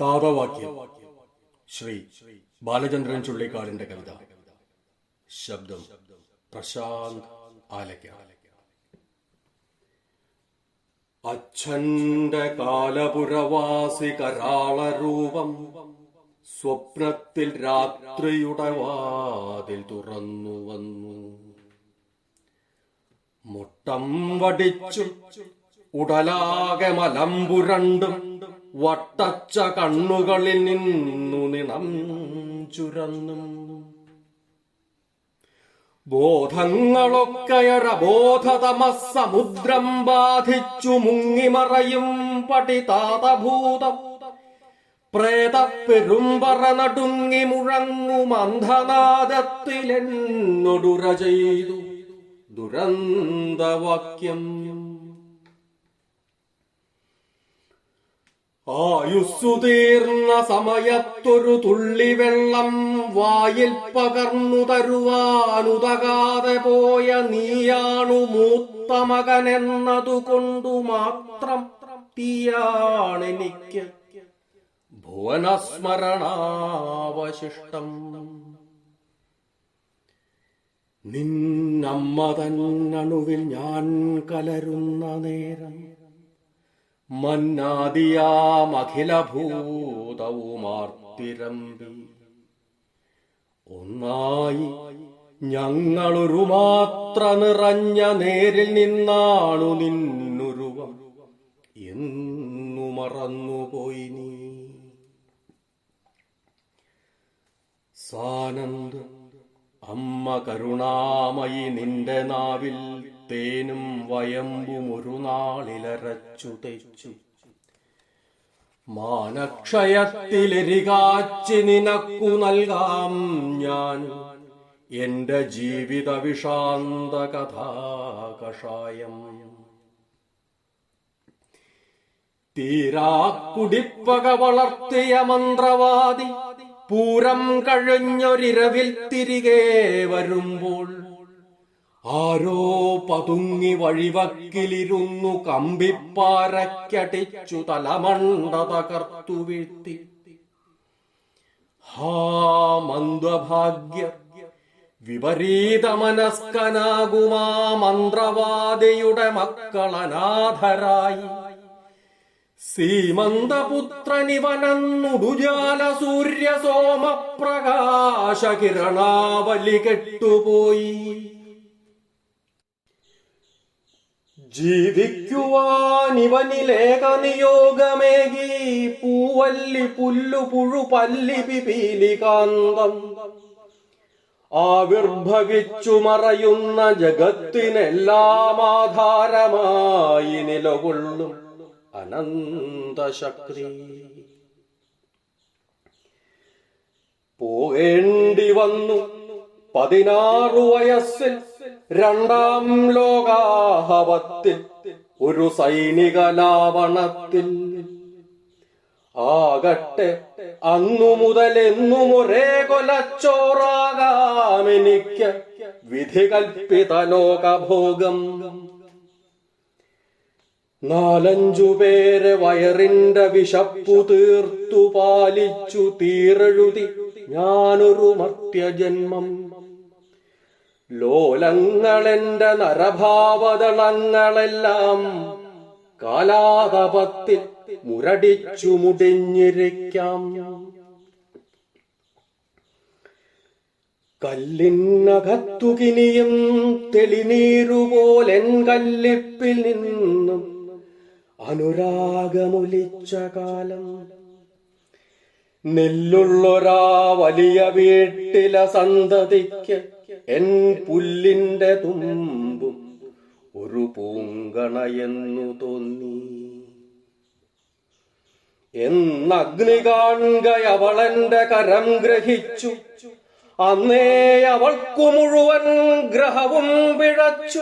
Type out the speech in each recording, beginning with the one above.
താതവാക്യം ശ്രീ ബാലചന്ദ്രൻ ചുള്ളിക്കാടിന്റെ കവിത. ശബ്ദം പ്രശാന്ത് ആലക്ക. അച്ഛന്റെ കാലപുരവാസി കരാളരൂപം സ്വപ്നത്തിൽ രാത്രിയുടെ വാതിൽ തുറന്നു വന്നു. മുട്ടം വടിച്ചു ഉടലാകെ മലമ്പുരണ്ടും വട്ടച്ച കണ്ണുകളിൽ നിന്നു നിണം ചുരന്നും. ബോധങ്ങളൊക്കെയൊരബോധതമ സമുദ്രം ബാധിച്ചു മുങ്ങിമറയും പടിതാതഭൂതം പ്രേതപ്പെരുമ്പറ നടുങ്ങി മുഴങ്ങും അന്ധനാദത്തിലെന്നൊടുര ചെയ്തു ദുരന്തവാക്യം. ആയുസ്സു തീർന്ന സമയത്തൊരു തുള്ളി വെള്ളം വായിൽ പകർന്നു തരുവാനുതകാതെ പോയ നീയാണു മൂത്ത മകനെന്നതുകൊണ്ടു മാത്രം തീയാണെനിക്ക് ഭുവനസ്മരണാവശിഷ്ടം. നിന്നമ്മ തന്നണുവിൽ ഞാൻ കലരുന്ന നേരം മന്നാദിയാമഖിലഭൂതവുമാർത്തിരമ്പി ഒന്നായി ഞങ്ങളൊരു മാത്ര നിറഞ്ഞ നേരിൽ നിന്നാണു നിന്നുരുവം. എന്നു മറന്നുപോയി നീ. സാനന്ദ അമ്മ കരുണാമയി നിന്റെ നാവിൽ തേനും വയമ്പും ഒരു നാളിലരച്ചു തെച്ചു. മാനക്ഷയത്തിലെരികാച്ചി നിനക്കു നൽകാം ഞാൻ. എന്റെ ജീവിത വിഷാന്ത കഥാകഷായം തീരാക്കുടിപ്പക വളർത്തിയ മന്ത്രവാദി പൂരം കഴിഞ്ഞൊരിരവിൽ തിരികെ വരുമ്പോൾ ആരോ പതുങ്ങി വഴിവക്കിലിരുന്നു കമ്പിപ്പാരക്കടിച്ചു തലമണ്ട തകർത്തു വീഴ്ത്തി. ഹാ മന്ദഭാഗ്യ വിപരീത മനസ്കനാകുമാ മന്ത്രവാദിയുടെ മക്കളനാഥരായി. സീമന്തപുത്രനിവനന്നുടുജാല സൂര്യ സോമപ്രകാശ കിരണാവലി കെട്ടുപോയി. ജീവിക്കുവാനിവനിലേക നിയോഗമേകി പൂവല്ലി പുല്ലു പുഴു പല്ലി പിപീലികാന്തം. ആവിർഭവിച്ചു മറയുന്ന ജഗത്തിനെല്ലാം ആധാരമായി നിലകൊള്ളും. അനന്തശക്തി. പോകേണ്ടി വന്നു പതിനാറു വയസ്സിൽ രണ്ടാം ലോകാഹവത്തിൽ ഒരു സൈനിക ലാവണത്തിൽ. ആകട്ടെ അന്നു മുതൽ എന്നും ഒരേ കൊലച്ചോറാകാമെനിക്ക് വിധികൽപ്പിത ലോകഭോഗം. നാലഞ്ചു പേരെ വയറിന്റെ വിശപ്പു തീർത്തു പാലിച്ചു തീരെഴുതി. ഞാനൊരു മർത്യജന്മം. ലോലങ്ങളെന്റെ നരഭാവതളങ്ങളെല്ലാം കാലാതപത്തിൽ മുരടിച്ചു മുടിഞ്ഞിരിക്കാം. കല്ലിനകത്തുകിനിയും തെളിനീരുപോലെൻ കല്ലിപ്പിൽ നിന്നും അനുരാഗമൊലിച്ച കാലം. നെല്ലുള്ളൊരാ വലിയ വീട്ടിലെ സന്തതിക്ക് എൻ പുല്ലിന്റെ തുമ്പും ഒരു പൂങ്കണയെന്നു തോന്നി. എന്നഗ്നി കാണുക അവളെന്റെ കരം ഗ്രഹിച്ചു. അന്നേ അവൾക്കു മുഴുവൻ ഗ്രഹവും പിഴച്ചു.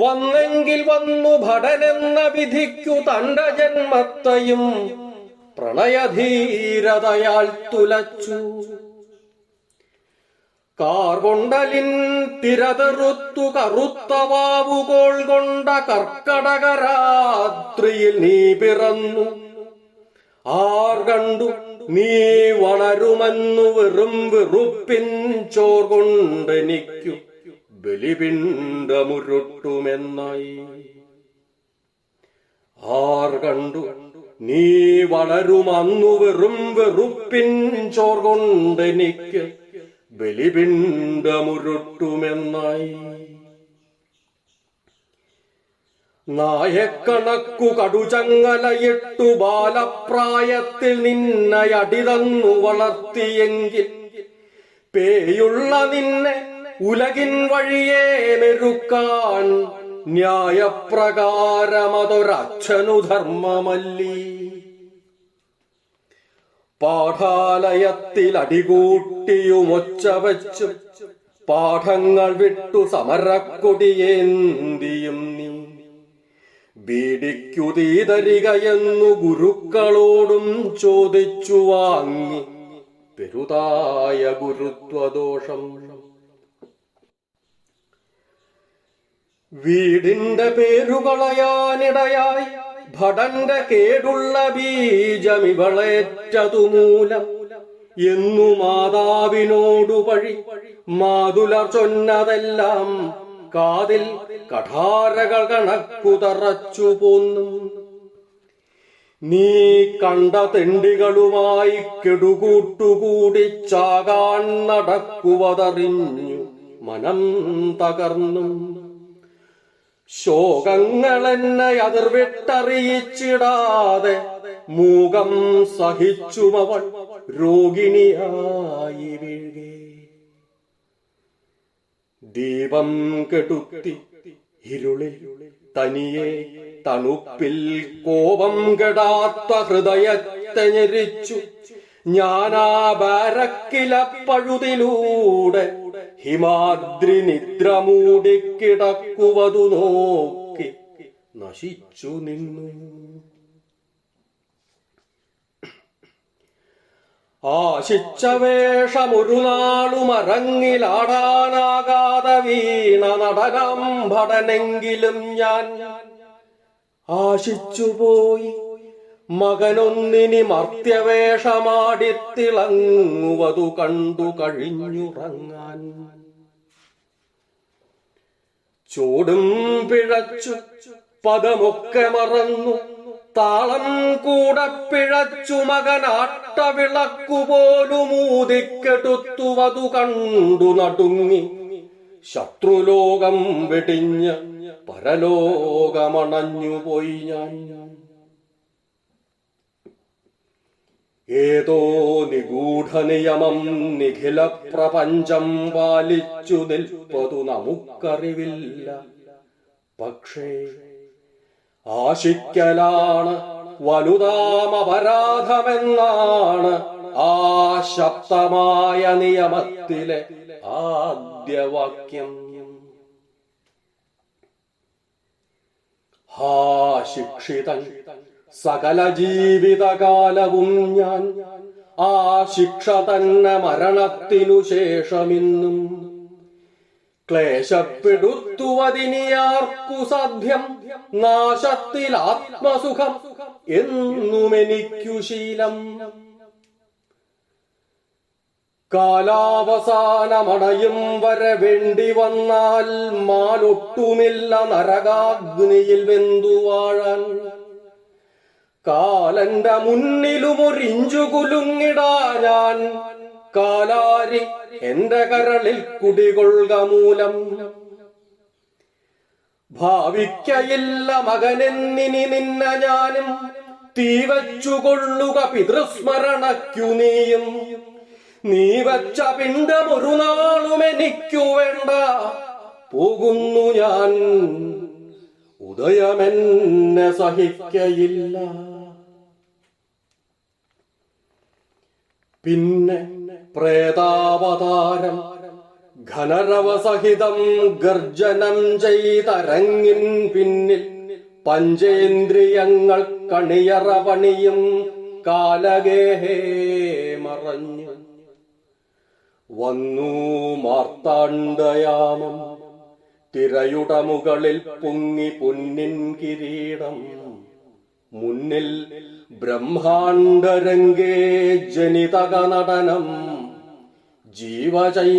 വന്നെങ്കിൽ വന്നു ഭടനെന്ന വിധിക്കു തണ്ട ജന്മത്തെയും പ്രണയധീരതയാൽ തുലച്ചു. കാർകൊണ്ടലിൻ തിരതെറുത്തു കറുത്തവാവുകോൾ കൊണ്ട കർക്കടകരാത്രിയിൽ നീ പിറന്നു. ആർ കണ്ടു നീ വളരുമെന്നു വെറും വെറുപ്പിൻ ചോർ കൊണ്ടെനിക്കു. ബലിപിണ്ടമുരുട്ടുമെന്നായി ആർ കണ്ടു നീ വളരുമന്നു വെറും വെറുപ്പിൻ ചോർ കൊണ്ടെനിക്ക് ബലിപിണ്ടമുരുട്ടുമെന്നായി നായക്കണക്കു കടുചങ്ങലയിട്ടു ബാലപ്രായത്തിൽ നിന്നയടി തന്നു വളർത്തിയെങ്കിൽ പേയുള്ള നിന്നെ ഉലകിൻ വഴിയെ മെരുക്കാൻ ന്യായപ്രകാരമതൊരച്ഛനു ധർമ്മമല്ലി പാഠാലയത്തിൽ അടികൂട്ടിയുമൊച്ച വച്ചു പാഠങ്ങൾ വിട്ടു സമരക്കൊടിയേന്തിയും നീ. ബീഡിക്കുതീതരികയെന്നു ഗുരുക്കളോടും ചോദിച്ചു വാങ്ങി. പെരുതായ ഗുരുത്വദോഷം വീടിന്റെ പേരുകളയാനിടയായി ഭടന്റെ കേടുള്ള ബീജമിവളേറ്റതുമൂലം എന്നു മാതാവിനോടു വഴി മാതുലർ ചൊന്നതെല്ലാം കാതിൽ കഠാരകൾ കണക്കു തറച്ചു പോന്നു. നീ കണ്ട തെണ്ടികളുമായി കെടുകൂട്ടുകൂടി ചാകാൻ നടക്കുവതറിഞ്ഞു. മനം തകർന്നു. ശോകങ്ങളെന്നെ അതിർവിട്ടറിയിച്ചിടാതെ മൂകം സഹിച്ചുമവൾ രോഗിണിയായി വീഴുകേ ദീപം കെടുത്തി ഇരുളിൽ തനിയെ തണുപ്പിൽ കോപം കെടാത്ത ഹൃദയത്തെ ഞെരിച്ചു. ഞാനാ ബാരക്കില പഴുതിലൂടെ ഹിമാദ്രി നിദ്ര മൂടിക്കിടക്കുവതു നോക്കി. നശിച്ചു നിന്നു. ആശിച്ച വേഷമൊരു നാളും അരങ്ങിലാടാനാകാതെ വീണ നടനം ഭടനെങ്കിലും ഞാൻ ആശിച്ചുപോയി. മകനൊന്നിനി മർത്യവേഷമാടിത്തിളങ്ങുവതു കണ്ടു കഴിഞ്ഞുറങ്ങാൻ. ചൂടും പിഴച്ചു പദമൊക്കെ മറന്നു താളം കൂടെ പിഴച്ചു മകനാട്ട വിളക്കുപോലും ഊതിക്കെടുത്തുവതു കണ്ടു നടുങ്ങി. ശത്രുലോകം വെടിഞ്ഞ് പരലോകമണഞ്ഞുപോയി ഞാൻ. ഏതോ നിഗൂഢനിയമം നിഖില പ്രപഞ്ചം പാലിച്ചു നിൽപ്പതു നമുക്കറിവില്ല. പക്ഷേ ആശിക്കലാണ് വലുതാമപരാധമെന്നാണ് ആ ശക്തമായ നിയമത്തിലെ ആദ്യവാക്യം. ഹാ ശിക്ഷിതൻ സകല ജീവിതകാലവും ഞാൻ ആ ശിക്ഷ തന്നെ മരണത്തിനു ശേഷമിന്നും ക്ലേശപ്പെടുത്തുവതിനിയാർക്കു സാധ്യം നാശത്തിൽ ആത്മസുഖം എന്നുമെനിക്കു ശീലം. കാലാവസാനമടയും വരെ വേണ്ടി വന്നാൽ മാലൊട്ടുമില്ല നരകാഗ്നിയിൽ വെന്തുവാഴാൻ കാലന്റെ മുന്നിലുമൊരിഞ്ചു കുലുങ്ങിടാ ഞാൻ. കാലാരി എന്റെ കരളിൽ കുടികൊള്ളുക മൂലം. ഭാവിക്കയില്ല മകനെന്നിനി നിന്ന ഞാനും. തീവച്ചുകൊള്ളുക പിതൃസ്മരണക്കു നീയും. നീ വച്ച പിണ്ടമൊരു നാളും എനിക്കു വേണ്ട. പോകുന്നു ഞാൻ. ഉദയമെന്നെ സഹിക്കയില്ല. പിന്നെ പ്രേതാവതാരം ഘനരവസഹിതം ഗർജനം ചെയ്തരങ്ങിൻ പിന്നിൽ പഞ്ചേന്ദ്രിയങ്ങൾ കണിയറ പണിയും കാലഗേഹേ മറഞ്ഞു. വന്നു മാർത്താണ്ഡയാമം തിരയുടെ മുകളിൽ പൊങ്ങി പൊന്നിൻ കിരീടം. മുന്നിൽ ബ്രഹ്മാണ്ടരംഗേ ജനിതക നടനം ജീവചൈതന്യപൂർണം.